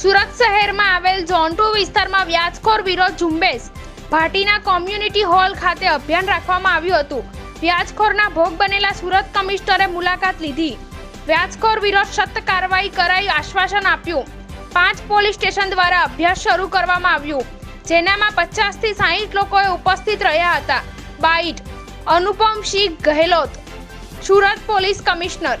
સુરત શહેરમાં આવેલ zone two વિસ્તારમાં વ્યાજખોર વિરોધ ઝુંબેશ. ભાટીના કોમ્યુનિટી હોલ ખાતે અભિયાન રાખવામાં આવ્યું હતું. વ્યાજખોરના ભોગ બનેલા સુરત કમિશનરે મુલાકાત લીધી. વ્યાજખોર વિરોધ સખ્ત કાર્યવાહી કરાઈ આશ્વાસન આપ્યું. પાંચ પોલીસ સ્ટેશન દ્વારા અભ્યાસ શરૂ કરવામાં આવ્યું, જેનામાં પચાસથી સાહીઠ લોકોએ ઉપસ્થિત રહ્યા હતા. Byte, Anupam Singh Gahlot, Surat police commissioner.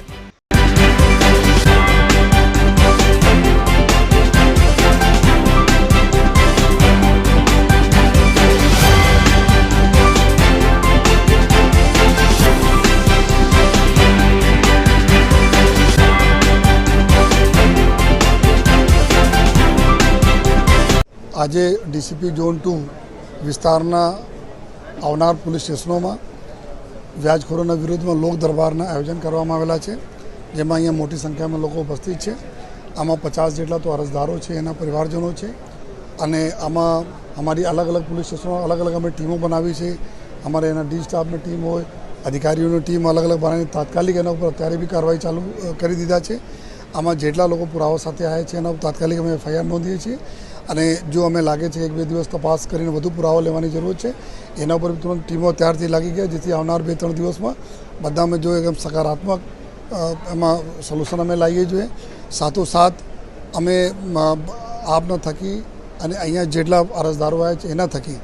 આજે ડીસીપી ઝોન ટુ વિસ્તારના આવનાર પોલીસ સ્ટેશનોમાં વ્યાજખોરોના વિરુદ્ધમાં લોક દરબારના આયોજન કરવામાં આવેલા છે, જેમાં અહીંયા મોટી સંખ્યામાં લોકો ઉપસ્થિત છે. આમાં પચાસ જેટલા તો અરજદારો છે, એના પરિવારજનો છે. અને આમાં અમારી અલગ અલગ પોલીસ સ્ટેશનો અલગ અલગ અમે ટીમો બનાવી છે. અમારે એના ડી સ્ટાફની ટીમ હોય, અધિકારીઓની ટીમ અલગ અલગ બનાવી તાત્કાલિક એના ઉપર અત્યારે બી કાર્યવાહી ચાલુ કરી દીધા છે. આમાં જેટલા લોકો પુરાવા સાથે આવ્યા છે એના ઉપર તાત્કાલિક અમે એફઆઈઆર નોંધીએ છીએ. અને જો અમે લાગે છે એક બે દિવસ તપાસ કરીને વધુ પુરાવા લેવાની જરૂર છે, એના ઉપર તુરંત ટીમો ત્યારથી લાગી ગયા, જેથી આવનાર બે ત્રણ દિવસમાં બધા અમે જો એકદમ સકારાત્મક એમાં સોલ્યુશન અમે લાવીએ જોઈએ. સાથોસાથ અમે આપના થકી અને અહીંયા જેટલા અરજદારો આવ્યા છે એના થકી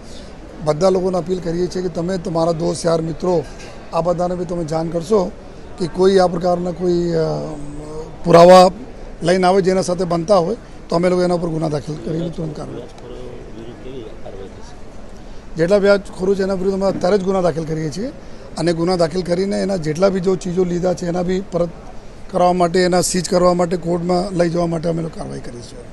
બધા લોકોને અપીલ કરીએ છીએ કે તમે તમારા દોસ્ત, યાર, મિત્રો, આ બધાને બી તમે જાણ કરશો કે કોઈ આ પ્રકારના કોઈ પુરાવા લઈને આવે જેના સાથે બનતા હોય તો અમે લોકો એના ઉપર ગુના દાખલ કરીને તુરંત કાર્યવાહી જેટલા વ્યાજ ખોરું છે એના વિરુદ્ધ અમે અત્યારે જ ગુના દાખલ કરીએ છીએ. અને ગુના દાખલ કરીને એના જેટલા બી જો ચીજો લીધા છે એના બી પરત કરવા માટે, એના સીઝ કરવા માટે, કોર્ટમાં લઈ જવા માટે અમે લોકો કાર્યવાહી કરીએ છીએ.